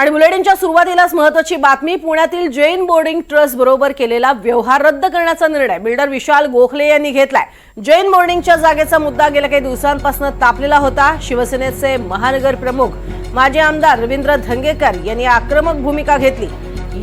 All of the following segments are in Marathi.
आणि बुलेटिनच्या सुरुवातीलाच महत्वाची बातमी पुण्यातील जैन बोर्डिंग ट्रस्ट बरोबर केलेला व्यवहार रद्द करण्याचा निर्णय बिल्डर विशाल गोखले यांनी घेतलाय. जैन बोर्डिंगच्या जागेचा मुद्दा गेल्या काही दिवसांपासून तापलेला होता. शिवसेनेचे महानगर प्रमुख माजी आमदार रवींद्र धंगेकर यांनी आक्रमक भूमिका घेतली.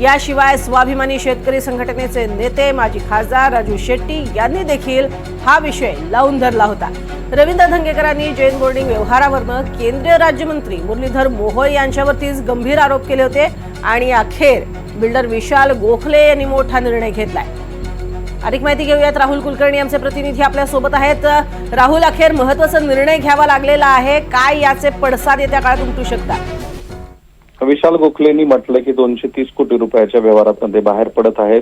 याशिवाय स्वाभिमानी शेतकरी संघटनेचे नेते माजी खासदार राजू शेट्टी यांनी देखील हा विषय लावून धरला होता. रवींद्र धंगेकरांनी जैन बोर्डिंग व्यवहारावरनं केंद्रीय राज्यमंत्री मुरलीधर मोहोळ यांच्यावरतीच गंभीर आरोप केले होते आणि अखेर बिल्डर विशाल गोखले यांनी मोठा निर्णय घेतलाय. अधिक माहिती घेऊयात. राहुल कुलकर्णी आमचे प्रतिनिधी आपल्यासोबत आहेत. राहुल अखेर महत्त्वाचा निर्णय घ्यावा लागलेला आहे. काय याचे पडसाद येत्या काळात उमटू शकतात? विशाल गोखलेंनी म्हटलं की दोनशे तीस कोटी रुपयाच्या व्यवहारातून ते बाहेर पडत आहेत.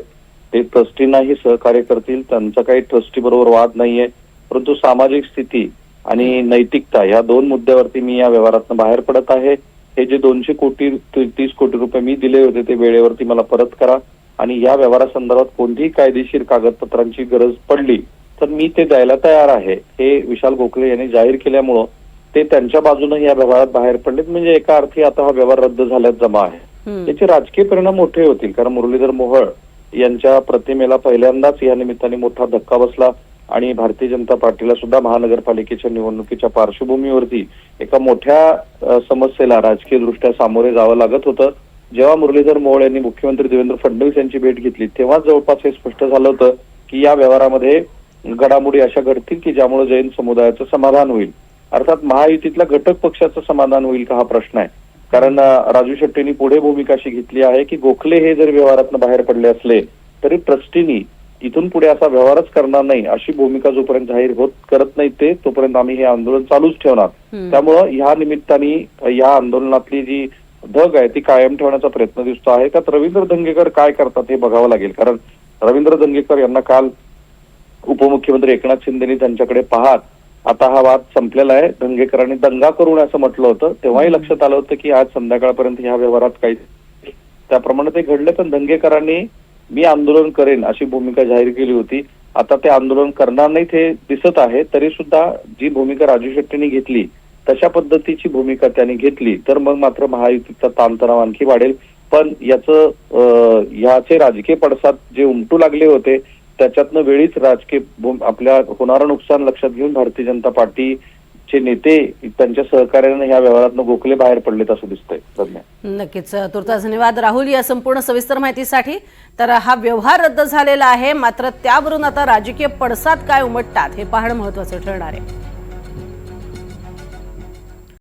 ते ट्रस्टींनाही सहकार्य करतील. त्यांचा काही ट्रस्टी बरोबर वाद नाहीये. परंतु सामाजिक स्थिती आणि नैतिकता या दोन मुद्द्यावरती मी या व्यवहारातून बाहेर पडत आहे. हे जे दोनशे कोटी तीस कोटी रुपये मी दिले होते ते वेळेवरती मला परत करा. आणि या व्यवहारासंदर्भात कोणतीही कायदेशीर कागदपत्रांची गरज पडली तर मी ते द्यायला तयार आहे. हे विशाल गोखले यांनी जाहीर केल्यामुळं ते त्यांच्या बाजूने या व्यवहारात बाहेर पडलेत. म्हणजे एका अर्थी आता हा व्यवहार रद्द झाल्यात जमा आहे. याचे राजकीय परिणाम मोठे होतील. कारण मुरलीधर मोहोळ यांच्या प्रतिमेला पहिल्यांदाच या निमित्ताने मोठा धक्का बसला. आणि भारतीय जनता पार्टीला सुद्धा महानगरपालिकेच्या निवडणुकीच्या पार्श्वभूमीवरती एका मोठ्या समस्येला राजकीय दृष्ट्या सामोरे जावं लागत होतं. जेव्हा मुरलीधर मोहोळ यांनी मुख्यमंत्री देवेंद्र फडणवीस यांची भेट घेतली तेव्हाच जवळपास हे स्पष्ट झालं होतं की या व्यवहारामध्ये घडामोडी अशा घडतील की ज्यामुळे जैन समुदायाचं समाधान होईल. अर्थात महायुतीतल्या घटक पक्षाचं समाधान होईल का हा प्रश्न आहे. कारण राजू शेट्टींनी पुढे भूमिका अशी घेतली आहे की गोखले हे जर व्यवहारातनं बाहेर पडले असले तरी ट्रस्टीनी इथून पुढे असा व्यवहारच करणार नाही अशी भूमिका जोपर्यंत जाहीर होत करत नाही ते तोपर्यंत आम्ही हे आंदोलन चालूच ठेवणार. त्यामुळं ह्या निमित्ताने या आंदोलनातली जी धग आहे ती कायम ठेवण्याचा प्रयत्न दिसतो आहे. त्यात रवींद्र दंगेकर काय करतात हे बघावं लागेल. कारण रवींद्र दंगेकर यांना काल उपमुख्यमंत्री एकनाथ शिंदेनी त्यांच्याकडे पाहत. आता हा वाद संपलेला आहे. दंगेकरांनी दंगा करून असं म्हटलं होतं. तेव्हाही लक्षात आलं होतं की आज संध्याकाळपर्यंत ह्या व्यवहारात काही त्याप्रमाणे ते घडले पण दंगेकरांनी मी आंदोलन करेन अशी भूमिका जाहीर केली होती. आता ते आंदोलन करणार नाहीत हे दिसत आहे तरी सुद्धा जी भूमिका राजू शेट्टींनी घेतली तशा पद्धतीची भूमिका त्यांनी घेतली तर मग मात्र महायुतीचा ताणतणाव आणखी वाढेल. पण याचं ह्याचे राजकीय पडसाद जे उमटू लागले होते त्याच्यातनं वेळीच राजकीय भूम- आपल्या होणारं नुकसान लक्षात घेऊन भारतीय जनता पार्टी चे नेते त्यांच्या सहकार्याने ह्या व्यवहारातून गोखले बाहेर पडलेत असं दिसतंय नक्कीच तुर्तास धन्यवाद राहुल या संपूर्ण सविस्तर माहितीसाठी तर हा व्यवहार रद्द झालेला आहे. मात्र त्यावरून आता राजकीय पडसाद काय उमटतात हे पाहणं महत्वाचं ठरणार आहे.